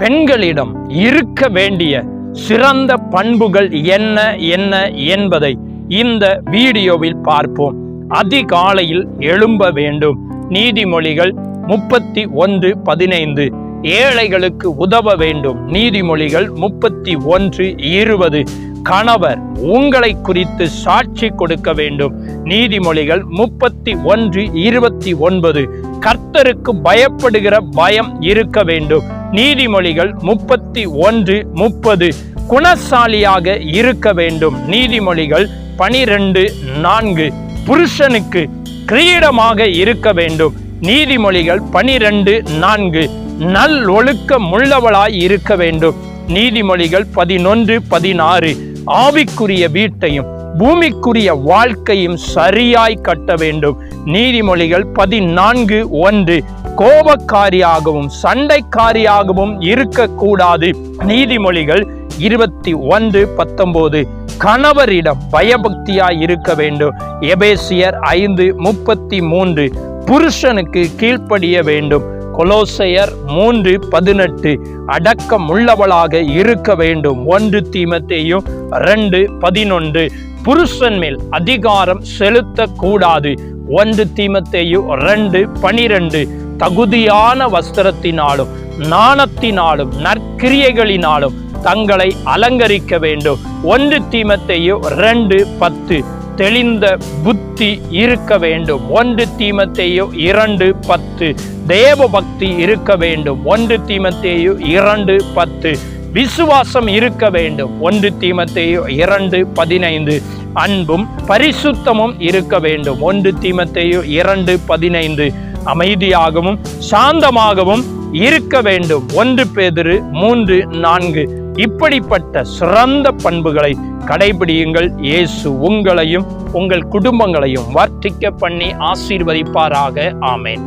பெண்களிடம் இருக்க வேண்டிய சிறந்த பண்புகள் என்ன என்ன என்பதை இந்த வீடியோவில் பார்ப்போம். அதிகாலையில் எழும்ப வேண்டும். நீதிமொழிகள் முப்பத்தி ஒன்று பதினைந்து. ஏழைகளுக்கு உதவ வேண்டும். நீதிமொழிகள் முப்பத்தி ஒன்று இருபது. கணவர் உங்களை குறித்து சாட்சி கொடுக்க வேண்டும். நீதிமொழிகள் முப்பத்தி ஒன்று இருபத்தி ஒன்பது. கர்த்தருக்கு பயப்படுகிற பயம் இருக்க வேண்டும். நீதிமொழிகள் முப்பத்தி ஒன்று முப்பது குணசாலியாக இருக்க வேண்டும். நீதிமொழிகள் பனிரெண்டு நான்கு புருஷனுக்கு கிரீடமாக இருக்க வேண்டும். நீதிமொழிகள் பனிரெண்டு நான்கு நல் ஒழுக்கமுள்ளவளாய் இருக்க வேண்டும். நீதிமொழிகள் பதினொன்று பதினாறு ஆவிக்குரிய வீட்டையும் பூமிக்குரிய வாழ்க்கையும் சரியாய் கட்ட வேண்டும். நீதிமொழிகள் பதினான்கு ஒன்று. கோபக்காரியாகவும் சண்டைக்காரியாகவும் இருக்கக்கூடாது. நீதிமொழிகள் இருபத்தி ஒன்று பத்தொன்பது கணவரிடம் பயபக்தியாய் இருக்க வேண்டும். எபேசியர் ஐந்து முப்பத்தி மூன்று. புருஷனுக்கு கீழ்ப்படிய வேண்டும். கொலோசையர் மூன்று பதினெட்டு. அடக்கம் உள்ளவளாக இருக்க வேண்டும். ஒன்று தீமத்தையும் ரெண்டு பதினொன்று. புருஷன் மேல் அதிகாரம் செலுத்தக்கூடாது. ஒன்று தீமத்தையும் ரெண்டு பனிரெண்டு. தகுதியான வஸ்திரத்தினாலும் நாணத்தினாலும் நற்கிரியைகளினாலும் தங்களை அலங்கரிக்க வேண்டும். ஒன்று தீமத்தையும் ரெண்டு பத்து. தெளிந்த புத்தி இருக்க வேண்டும். ஒன்று தீமத்தையோ இரண்டு பத்து. தேவ பக்தி இருக்க வேண்டும். ஒன்று தீமத்தையோ இரண்டு பத்து. விசுவாசம் இருக்க வேண்டும். ஒன்று தீமத்தையோ இரண்டு பதினைந்து. அன்பும் பரிசுத்தமும் இருக்க வேண்டும். ஒன்று தீமத்தையோ இரண்டு பதினைந்து. அமைதியாகவும் சாந்தமாகவும் இருக்க வேண்டும். ஒன்று பேதிரு மூன்று நான்கு. இப்படிப்பட்ட சிறந்த பண்புகளை கடைபிடியுங்கள். இயேசு உங்களையும் உங்கள் குடும்பங்களையும் வர்த்திக்க பண்ணி ஆசீர்வதிப்பாராக. ஆமேன்.